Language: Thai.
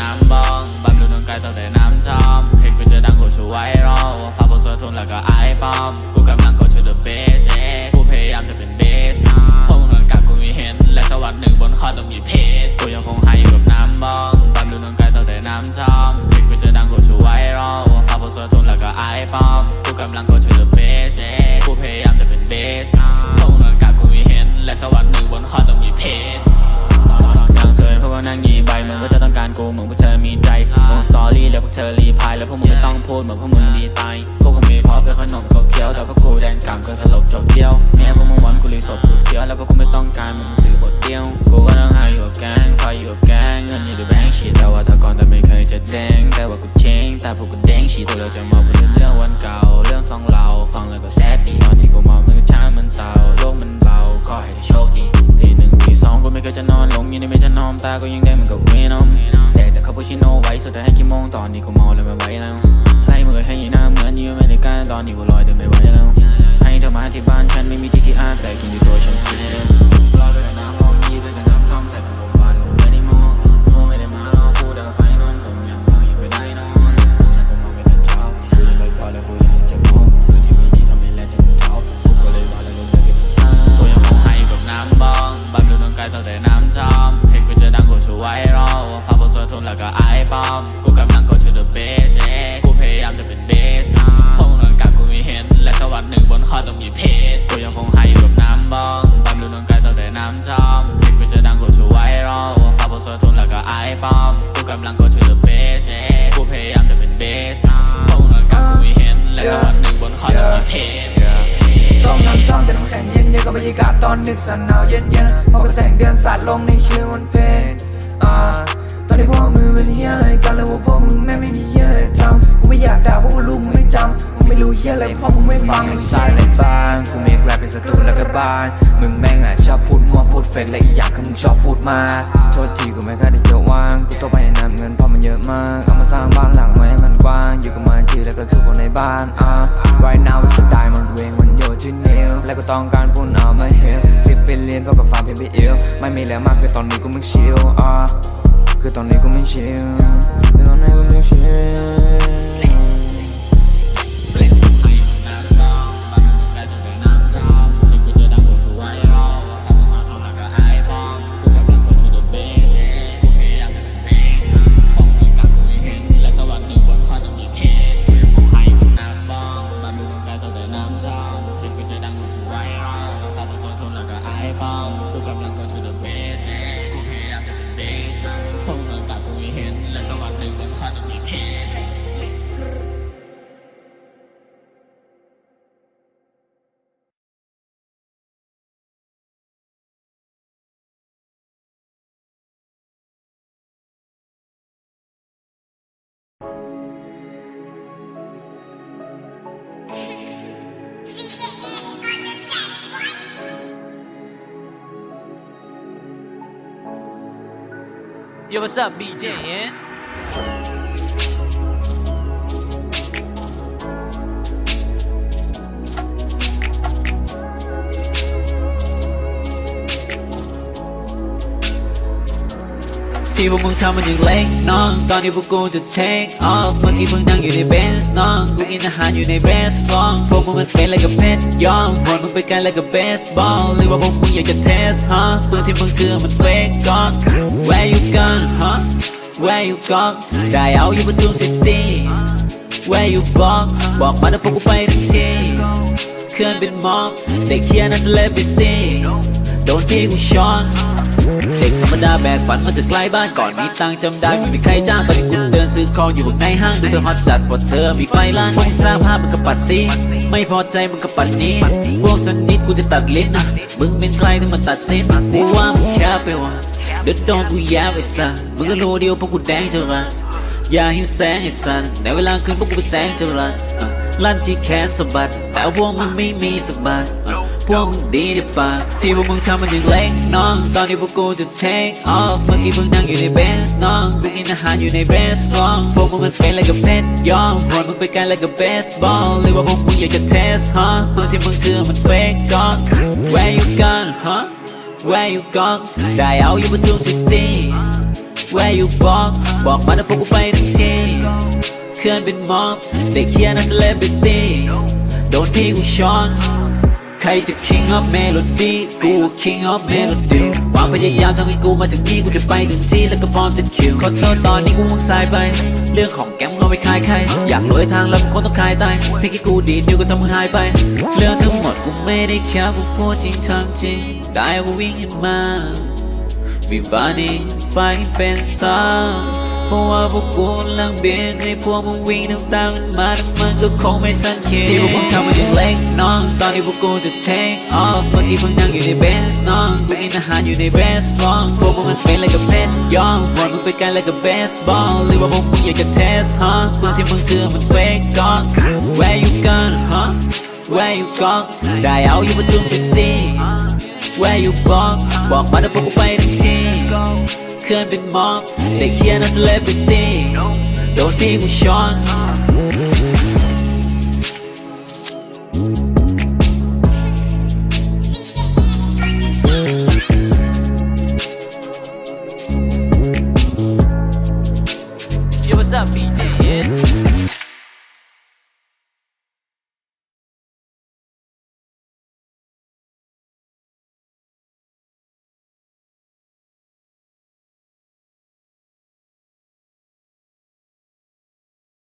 น้ำบองบำรุงร่งกายตั้งแต่น้ำทอมเพลงกูจะดังกูชูไว้รอฟ้าบนสวรรค์ทุ่งแล้วก็ไอ้ปอม กูกำลังกูชูเดอะเบสกูพยายามจะเป็นเบสพวกมึงหลังกับกูมีเห็น และสวัสดิ์หนึ่งบนคอต้องมีเพชรกูยังคงให้กับน้ำบองบำรุงร่งกายตั้งแต่น้ำทอมเพลงกูจะดังกูชูไว้รอฟ้าบนสวรรค์ทุ่งแล้วก็ไอ้ปอม กูกำลังกูชูเดอะเบสกูพยายามจะเป็นเบสพวกมึงหลังกับกูมีเห็น และสวัสดิ์หนึ่งบนคอต้องมีเพชรตอนกลางคืนพวกก็นั่งยีใบมึงก็จะต้องการกู แล้วพวกเธอรีพายแล้วพวกมึงก็ต้องพูดเหมือนพวกมึงดีตายพวกกูมีเพราะเป็นขนมก็เคี้ยวแต่พวกกูแดนกำก็สลบจบเดียวแม้พวกมึงหวันกูรีสดสุดเฟี้ยวแล้วพวกกูไม่ต้องการมึงสื่อบทเดียวกูก็ต้องหาอยู่กับแก๊งไฟอยู่กับแก๊งเงินอยู่ในแบงค์ชีแต่ว่าแต่ก่อนแต่ไม่เคยจะแจ้งแต่ว่ากูเจ๊งแต่พวกกูเด้งชีตัวเราจะมาพูดเรื่องวันเก่าเรื่องสองเราฟังแล้วก็แซดดีตอนที่กูเมามันช้ามันเตาโลกมันเบาขอให้โชคดีทีหนึ่งทีสองกูไม่เคยจะนอนหลงยังไม่จะนอนตาก็ยัง แต่กินอยู่ตัวฉันคิดรอไปกับน้ำมองยีไปกับน้ำท่อมใส่ผมบานลงไปในหม้อโมไม่ได้มารอกูแต่ก็ไฟนอนต้มยำมองอยังไปได้นอนแล้วผมมองไปแต่เช้าคุยไปพอแล้วคุยยังจะมองคือที่ไมีดีทำให้แลจะเท้าสุกก็เลยว่าแล้วลงไปเก็บซ่ากูยังคงให้กับน้ำบองบัมดูต้องไกลตั้งแต่น้ำจอมเพลงกูจะดังกูช่วยรอฝากบทสวดทุนแล้วก็ไอ้ปอมกู อนดึกสันหนาวเย็นเย็นๆพอกระแสงเดือนสาดลงในคืนวันเพ็ญอ่าตอนนี้พวกมือเป็นเฮียอะไรกันเลยว่าพวกมึงแม่งไม่มีเฮียอะไรทำกูไม่อยากด่าพวกลูกมึงไม่จำมึงไม่รู้เฮียอะไรเพราะมึงไม่ฟังมึงสายในบ้านกูเมกแรปเป็นศัตรูแล้วก็บ้านมึงแม่งอะชอบพูดมั่วพูดเฟกและอีกอย่างคือมึงชอบพูดมากโทษทีกูไม่ค่อยได้เจอว่างกูต้องไปนำเงินเพราะมันเยอะมากเอามาสร้างบ้านหลังไว้ให้มันกว้างอยู่กับมันทีแล้วก็ทุกคนในบ้านอะ right now สไตล์มันเวงมันโยที่นิ้ว และก็ต้องการพูดเอามาเฮลสิบเป็นเรียนเพราะกับฟังเพียงไปเอวไม่มีแล้วมากคือตอนนี้กูไม่ชิลอะคือตอนนี้กูไม่ชิลคือตอนนี้กูไม่ชิล 约个事啊毕竟 ที่พวกมึงทำมันยังเล็กน้องตอนนี้พวกกูจะ take off เมื่อกี้เพิ่งนั่งอยู่ในเบนซ์น้องกูกินอาหารอยู่ในเรสฟองพวกมึงมันเป็นอะไรกับเพชรยอมพวกมึงไปไกลอะไรกับเบสบอลหรือว่าพวกมึงอยากจะ test ฮะปืนที่มึงถือมัน fake ก่อน Where you gone ฮะ Where you gone ได้เอาอยู่ปทุมซิตี้ Where you บอกบอกมาเดี๋ยวพวกกูไปทันทีเคลื่อนเป็นมองเด็กเฮียนั่น celebrity โดนที่กูช้อน เด็กธรรมดาแบกฝันมาจากไกล้บ้านก่อนมีตังจำได้ไม่มีใครจ้างตอนนี้กูเดินซื้อของอยู่ในห้างดูเธอฮอตจัดเพราะเธอมีไฟล้านพวกสร้างภาพมันก็ปัดซีไม่พอใจมันก็ปัดนี้พวกสนิทกูจะตัดลิ้นนะมึงเป็นใครที่มาตัดสินกูว่ามึงแค่ไปวะเดือดโดนกูแย่ไปซะมึงก็รู้เดียวพวกกูแดงจะรัสอย่าหิวแสงไอ้สันในเวลาคืนพวกกูเป็นแสงจะรัสลั่นที่แขนสะบัดแต่วกมึงไม่มีสะบัด พวกมึงดีหรือเปล่าที่พวกมึงทำมันยังเล็กน้อง ตอนนี้พวกกูจะ take off เมื่อกี้เพิ่งนั่งอยู่ในเบนซ์น้องกูกินอาหารอยู่ในเรสฟองพวกมึงมันเป็นอะไรกับเพชรยอมพวกมึงไปไกลอะไรกับเบสบอลหรือว่าพวกมึงอยากจะ test ฮะเมื่อที่มึงเจอมัน fake ก่อน Where you gone ฮะ Where you gone ได้เอาอยู่ปทุมซิตี้ Where you บอกบอกมาเดี๋ยวพวกกูไปทันทีเคลื่อนเป็นมอบเด็กเฮียนั่น celebrity โดนที่กูช้อน ครจะ king of melody กู king of melody ความพยายามทำให้กูมาจากนี้กูจะไปถึงที่แล้วก็พร้อมจะคิวขอโทษตอนนี้กูมึงสายไป เรื่องของแกมเขาไปคายใคร อยากรวยทางแล้วคนต้องคายตายเพียงแค่กูดีเดียวก็ทำมึงหายไป เรื่องทั้งหมดกูไม่ได้แค่กูพูดจริงทำจริงได้กูวิ่งมาวิวานีไฟเป็นสตาร์ เพราะว่าพวกกูกำลังเบียดให้พวกมึงวิ่งน้ำตามันมาแต่มันก็คงไม่ทันคิดที่พวกมึงทำมันยังเล็กน้องตอนนี้พวกกูจะ take off เมื่อกี้เพิ่งนั่งอยู่ในเบนซ์น้องกูกินอาหารอยู่ในเรสฟองพวกมึงมันเป็นอะไรกับเพชรยอมวันมึงไปไกลอะไรกับเบสบอลหรือว่าพวกมึงอยากจะ test ฮะปืนที่มึงถือมัน fake ก่อน where you gone ฮะ where you gone ได้เอาอยู่ปทุมซิตี้ Where you born บอกมาเดี๋ยวพวกกูไปทั้งที เคลื่อนเป็นมอบเด็กเฮียน่า celebrity โดนพี่กูช้อน